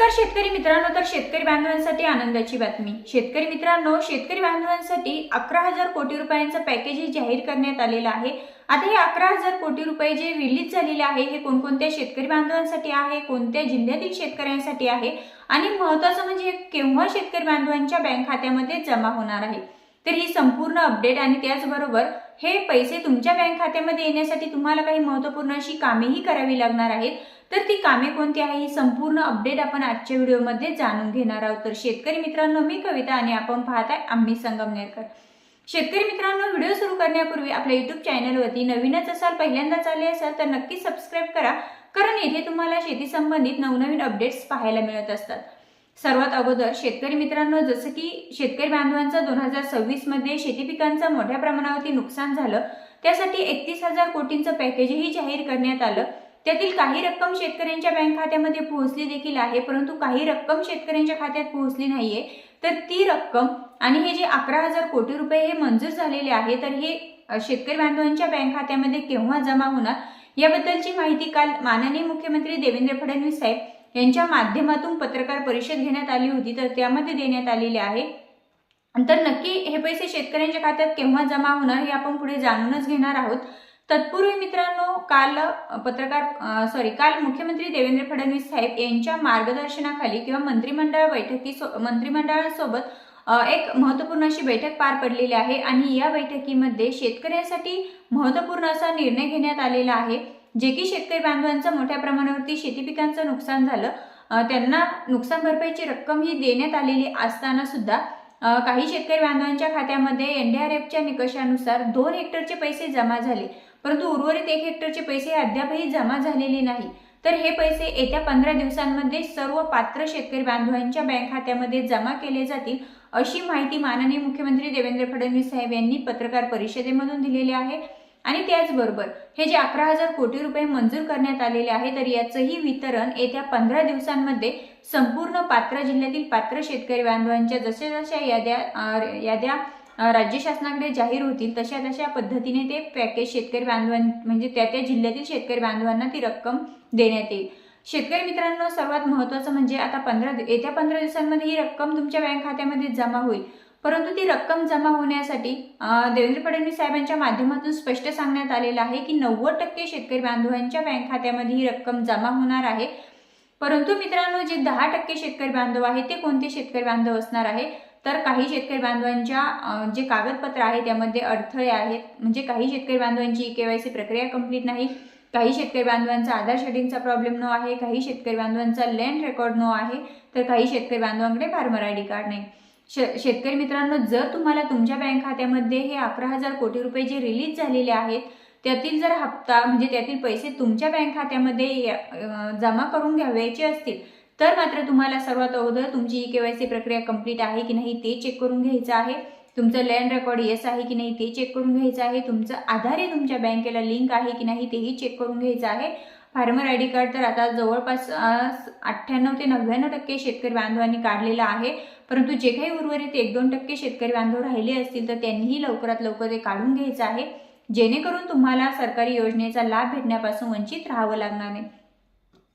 नमस्कार शेतकरी मित्रांनो तर शेतकरी बांधवांसाठी आनंदाची बातमी. शेतकरी मित्रांनो शेतकरी बांधवांसाठी अकरा हजार कोटी रुपयांचं पॅकेज जाहीर करण्यात आलेलं आहे. आता हे अकरा हजार कोटी रुपये जे रिलीज झालेले आहे हे कोणकोणत्या शेतकरी बांधवांसाठी आहे कोणत्या जिल्ह्यातील शेतकऱ्यांसाठी आहे? आणि महत्वाचं म्हणजे केव्हा शेतकरी बांधवांच्या बँक खात्यामध्ये जमा होणार आहे? तर ही संपूर्ण अपडेट आणि त्याचबरोबर हे पैसे तुमच्या बँक खात्यामध्ये येण्यासाठी तुम्हाला काही महत्त्वपूर्ण अशी कामेही करावी लागणार आहेत. तर ती कामे कोणती आहे ही संपूर्ण अपडेट आपण आजच्या व्हिडिओमध्ये जाणून घेणार आहोत. तर शेतकरी मित्रांनो मी कविता आणि आपण पाहत आहे आम्ही संगमनेरकर शेतकरी मित्रांनो व्हिडिओ सुरू करण्यापूर्वी आपल्या युट्यूब चॅनलवरती नवीनच असाल पहिल्यांदाच आले असाल तर नक्की सबस्क्राईब करा. कारण येथे तुम्हाला शेती संबंधित नवनवीन अपडेट्स पाहायला मिळत असतात. सर्वात अगोदर शेतकरी मित्रांनो जसं की शेतकरी बांधवांचं दोन हजार सव्वीसमध्ये शेती पिकांचं मोठ्या प्रमाणावरती नुकसान झालं त्यासाठी एकतीस हजार कोटींचं पॅकेजही जाहीर करण्यात आलं. त्यातील काही रक्कम शेतकऱ्यांच्या बँक खात्यामध्ये पोहोचली देखील आहे परंतु काही रक्कम शेतकऱ्यांच्या खात्यात पोहोचली नाहीये. तर ती रक्कम आणि हे जे अकरा हजार कोटी रुपये हे मंजूर झालेले आहे तर हे शेतकरी बांधवांच्या बँक खात्यामध्ये केव्हा जमा होणार याबद्दलची माहिती काल माननीय मुख्यमंत्री देवेंद्र फडणवीस साहेब यांच्या माध्यमातून पत्रकार परिषद घेण्यात आली होती तर त्यामध्ये देण्यात आलेले आहे. तर नक्की हे पैसे शेतकऱ्यांच्या खात्यात केव्हा जमा होणार हे आपण पुढे जाणूनच घेणार आहोत. तत्पूर्वी मित्रांनो काल पत्रकार सॉरी काल मुख्यमंत्री देवेंद्र फडणवीस साहेब यांच्या मार्गदर्शनाखाली किंवा मंत्रिमंडळ बैठकी मंत्रिमंडळासोबत एक महत्त्वपूर्ण अशी बैठक पार पडलेली आहे. आणि या बैठकीमध्ये शेतकऱ्यांसाठी महत्त्वपूर्ण असा निर्णय घेण्यात आलेला आहे. जे की शेतकरी बांधवांचं मोठ्या प्रमाणावरती शेती पिकांचं नुकसान झालं त्यांना नुकसान भरपाईची रक्कम ही देण्यात आलेली असताना सुद्धा काही शेतकरी बांधवांच्या खात्यामध्ये एनडीआरएफच्या निकषानुसार दोन हेक्टरचे पैसे जमा झाले. परंतु उर्वरित एक हेक्टरचे पैसे अद्यापही जमा झालेले नाही. तर हे पैसे येत्या पंधरा दिवसांमध्ये सर्व पात्र शेतकरी बांधवांच्या बँक खात्यामध्ये जमा केले जातील अशी माहिती माननीय मुख्यमंत्री देवेंद्र फडणवीस साहेब यांनी पत्रकार परिषदेमधून दिलेली आहे. आणि त्याचबरोबर हे जे अकरा हजार कोटी रुपये मंजूर करण्यात आलेले आहे तर याचंही वितरण येत्या पंधरा दिवसांमध्ये संपूर्ण पात्र जिल्ह्यातील पात्र शेतकरी बांधवांच्या जशा जशा याद्या याद्या राज्य शासनाकडे जाहीर होतील तशा तशा पद्धतीने ते पॅकेज शेतकरी बांधवां म्हणजे त्या त्या जिल्ह्यातील शेतकरी बांधवांना ती रक्कम देण्यात येईल. शेतकरी मित्रांनो सर्वात महत्त्वाचं म्हणजे आता पंधरा येत्या पंधरा दिवसांमध्ये ही रक्कम तुमच्या बँक खात्यामध्ये जमा होईल. परंतु ती रक्कम जमा होण्यासाठी देवेंद्र फडणवीस साहेबांच्या माध्यमातून स्पष्ट सांगण्यात आलेलं आहे की नव्वद टक्के शेतकरी बांधवांच्या बँक खात्यामध्ये ही रक्कम जमा होणार आहे. परंतु मित्रांनो जे दहा टक्के शेतकरी बांधव आहे ते कोणते शेतकरी बांधव असणार आहे? तर काही शेतकरी बांधवांच्या जे कागदपत्र आहे त्यामध्ये अडथळे आहेत. म्हणजे काही शेतकरी बांधवांची केवायसी प्रक्रिया कंप्लीट नाही. काही शेतकरी बांधवांचा आधार शेडिंगचा प्रॉब्लेम नो आहे. काही शेतकरी बांधवांचा लँड रेकॉर्ड नो आहे. तर काही शेतकरी बांधवांकडे फार्मर आय डी कार्ड नाही. शे शेतकरी मित्रांनो जर तुम्हाला तुमच्या बँक खात्यामध्ये हे अकरा हजार कोटी रुपये जे रिलीज झालेले आहेत त्यातील जर हप्ता म्हणजे त्यातील पैसे तुमच्या बँक खात्यामध्ये जमा करून घ्यावयाचे असतील तर मात्र तुम्हाला सर्वात अगोदर तुमची ई केवायसी प्रक्रिया कंप्लीट आहे की नाही ते चेक करून घ्यायचं आहे. तुमचं लँड रेकॉर्ड येस आहे की नाही ते चेक करून घ्यायचं आहे. तुमचं आधार हे तुमच्या बँकेला लिंक आहे की नाही तेही चेक करून घ्यायचं आहे. फार्मर आय डी कार्ड तर आता जवळपास अठ्ठ्याण्णव ते नव्याण्णव टक्के शेतकरी बांधवांनी काढलेलं आहे. परंतु जे काही उर्वरित एक दोन टक्के शेतकरी बांधव राहिले असतील तर त्यांनीही लवकरात लवकर ते काढून घ्यायचं आहे. जेणेकरून तुम्हाला सरकारी योजनेचा लाभ भेटण्यापासून वंचित राहावं लागणार नाही.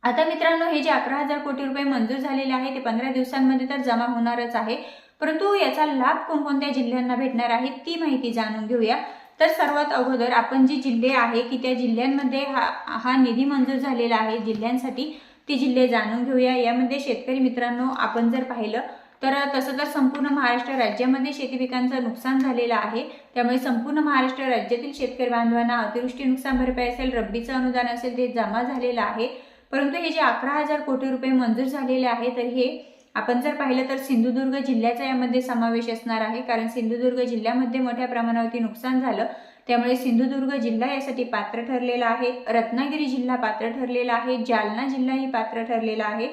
आता मित्रांनो हे जे अकरा हजार कोटी रुपये मंजूर झालेले आहे ते पंधरा दिवसांमध्ये तर जमा होणारच आहे. परंतु याचा लाभ कोणकोणत्या जिल्ह्यांना भेटणार आहे ती माहिती जाणून घेऊया. तर सर्वात अगोदर आपण जी जिल्हे आहे की त्या जिल्ह्यांमध्ये हा हा निधी मंजूर झालेला आहे जिल्ह्यांसाठी ती जिल्हे जाणून घेऊया. यामध्ये शेतकरी मित्रांनो आपण जर पाहिलं तर तसं तर संपूर्ण महाराष्ट्र राज्यामध्ये शेती पिकांचं नुकसान झालेलं आहे. त्यामुळे संपूर्ण महाराष्ट्र राज्यातील शेतकरी बांधवांना अतिवृष्टी नुकसान भरपाई असेल रब्बीचं अनुदान असेल ते जमा झालेलं आहे. परंतु हे जे अकरा हजार कोटी रुपये मंजूर झालेले आहे तर हे आपण जर पाहिलं तर सिंधुदुर्ग जिल्ह्याचा यामध्ये समावेश असणार आहे कारण सिंधुदुर्ग जिल्ह्यामध्ये मोठ्या प्रमाणावरती नुकसान झालं. त्यामुळे सिंधुदुर्ग जिल्हा यासाठी पात्र ठरलेला आहे रत्नागिरी जिल्हा पात्र ठरलेला आहे जालना जिल्हाही पात्र ठरलेला आहे.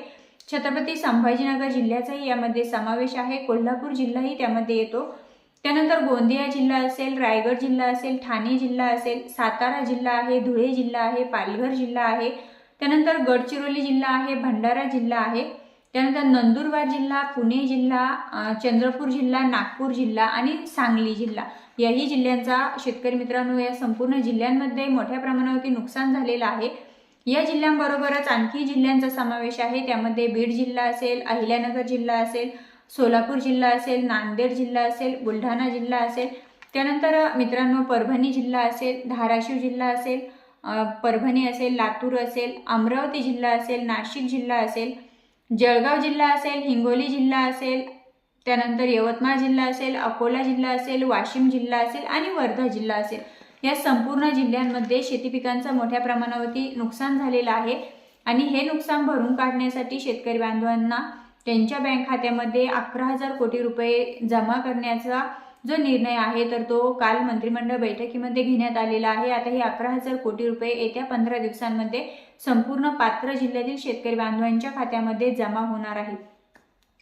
छत्रपती संभाजीनगर जिल्ह्याचाही यामध्ये समावेश आहे कोल्हापूर जिल्हाही त्यामध्ये येतो. त्यानंतर गोंदिया जिल्हा असेल रायगड जिल्हा असेल ठाणे जिल्हा असेल सातारा जिल्हा आहे धुळे जिल्हा आहे पालघर जिल्हा आहे. त्यानंतर गडचिरोली जिल्हा आहे भंडारा जिल्हा आहे. त्यानंतर नंदुरबार जिल्हा पुणे जिल्हा चंद्रपूर जिल्हा नागपूर जिल्हा आणि सांगली जिल्हा. याही जिल्ह्यांचा शेतकरी मित्रांनो या संपूर्ण जिल्ह्यांमध्ये मोठ्या प्रमाणावरती नुकसान झालेलं आहे. या जिल्ह्यांबरोबरच आणखी जिल्ह्यांचा समावेश आहे. त्यामध्ये बीड जिल्हा असेल अहिल्यानगर जिल्हा असेल सोलापूर जिल्हा असेल नांदेड जिल्हा असेल बुलढाणा जिल्हा असेल. त्यानंतर मित्रांनो परभणी जिल्हा असेल धाराशिव जिल्हा असेल परभणी असेल लातूर असेल अमरावती जिल्हा असेल नाशिक जिल्हा असेल. जळगाव जिल्हा असेल हिंगोली जिल्हा असेल त्यानंतर यवतमाळ जिल्हा असेल अकोला जिल्हा असेल वाशिम जिल्हा असेल आणि वर्धा जिल्हा असेल. या संपूर्ण जिल्ह्यांमध्ये शेती पिकांचं मोठ्या प्रमाणावरती नुकसान झालेलं आहे. आणि हे नुकसान भरून काढण्यासाठी शेतकरी बांधवांना त्यांच्या बँक खात्यामध्ये अकरा हजार कोटी रुपये जमा करण्याचा जो निर्णय आहे तर तो काल मंत्रिमंडळ बैठकीमध्ये घेण्यात आलेला आहे. आता हे अकरा हजार कोटी रुपये येत्या पंधरा दिवसांमध्ये संपूर्ण पात्र जिल्ह्यातील शेतकरी बांधवांच्या खात्यामध्ये जमा होणार आहे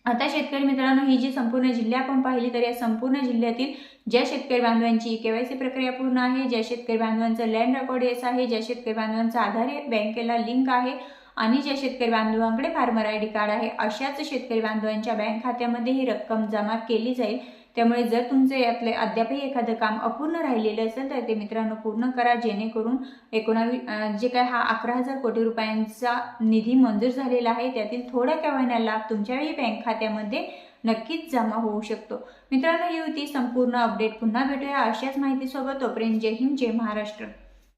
आता शेतकरी मित्रांनो ही जी संपूर्ण जिल्ह्या आपण पाहिली तर या संपूर्ण जिल्ह्यातील ज्या शेतकरी बांधवांची केवायसी प्रक्रिया पूर्ण आहे ज्या शेतकरी बांधवांचं लँड रेकॉर्ड येस आहे ज्या शेतकरी बांधवांचा आधार हे बँकेला लिंक आहे आणि ज्या शेतकरी बांधवांकडे फार्मर आय डी कार्ड आहे अशाच शेतकरी बांधवांच्या बँक खात्यामध्ये ही रक्कम जमा केली जाईल. त्यामुळे जर तुमचे यातले अद्यापही एखादं काम अपूर्ण राहिलेलं असेल तर ते मित्रांनो पूर्ण करा जेणेकरून एकोणावीस जे काय हा अकरा हजार कोटी रुपयांचा निधी मंजूर झालेला आहे त्यातील थोड्या का होईना लाभ तुमच्याही बँक खात्यामध्ये नक्कीच जमा होऊ शकतो. मित्रांनो ही होती संपूर्ण अपडेट. पुन्हा भेटूया अशाच माहितीसोबत. तोपर्यंत जय हिंद जय महाराष्ट्र.